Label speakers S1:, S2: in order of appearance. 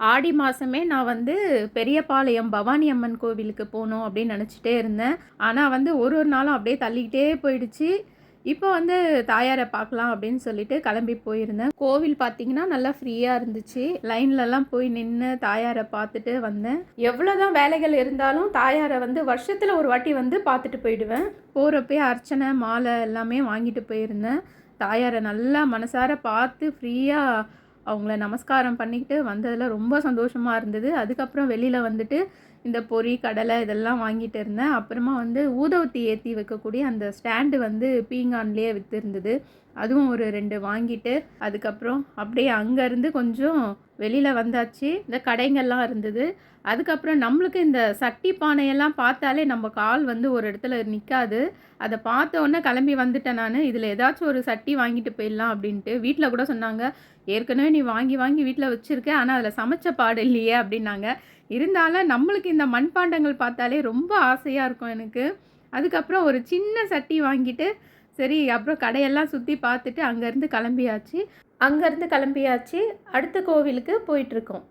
S1: ஆடி மாதமே நான் வந்து பெரியபாளையம் பவானி அம்மன் கோவிலுக்கு போகணும் அப்படின்னு நினச்சிட்டே இருந்தேன். ஆனால் வந்து ஒரு ஒரு நாளும் அப்படியே தள்ளிக்கிட்டே போயிடுச்சு. இப்போ வந்து தாயாரை பார்க்கலாம் அப்படின்னு சொல்லிட்டு கிளம்பி போயிருந்தேன். கோவில் பார்த்தீங்கன்னா நல்லா ஃப்ரீயாக இருந்துச்சு. லைன்லலாம் போய் நின்று தாயாரை பார்த்துட்டு வந்தேன். எவ்வளோதான் வேலைகள் இருந்தாலும் தாயாரை வந்து வருஷத்தில் ஒரு வாட்டி வந்து பார்த்துட்டு போயிடுவேன். போகிறப்பே அர்ச்சனை மாலை எல்லாமே வாங்கிட்டு போயிருந்தேன். தாயாரை நல்லா மனசார பார்த்து ஃப்ரீயாக அவங்கள நமஸ்காரம் பண்ணிக்கிட்டு வந்ததில் ரொம்ப சந்தோஷமாக இருந்தது. அதுக்கப்புறம் வெளியில் வந்துட்டு இந்த பொரி கடலை இதெல்லாம் வாங்கிட்டு இருந்தேன். அப்புறமா வந்து ஊதவத்தி ஏற்றி வைக்கக்கூடிய அந்த ஸ்டாண்டு வந்து பீங்கான்லேயே விற்றுருந்தது அதுவும் ஒரு ரெண்டு வாங்கிட்டு அதுக்கப்புறம் அப்படியே அங்கேருந்து கொஞ்சம் வெளியில் வந்தாச்சு. இந்த கடைங்கள்லாம் இருந்தது. அதுக்கப்புறம் நம்மளுக்கு இந்த சட்டி பானையெல்லாம் பார்த்தாலே நம்ம கால் வந்து ஒரு இடத்துல நிற்காது அதை பார்த்த உடனே கிளம்பி வந்துட்டேன் நான். இதில் ஏதாச்சும் ஒரு சட்டி வாங்கிட்டு போயிடலாம் அப்படின்ட்டு வீட்டில் கூட சொன்னாங்க. ஏற்கனவே நீ வாங்கி வாங்கி வீட்டில் வச்சுருக்க ஆனால் அதில் சமைச்ச பாடு இல்லையே அப்படின்னாங்க. இருந்தாலும் நம்மளுக்கு இந்த மண்பாண்டங்கள் பார்த்தாலே ரொம்ப ஆசையாக இருக்கும் எனக்கு. அதுக்கப்புறம் ஒரு சின்ன சட்டி வாங்கிட்டு சரி அப்புறம் கடையெல்லாம் சுற்றி பார்த்துட்டு அங்கேருந்து கிளம்பியாச்சு. அங்கேருந்து கிளம்பியாச்சு. அடுத்த கோவிலுக்கு போயிட்டுருக்கோம்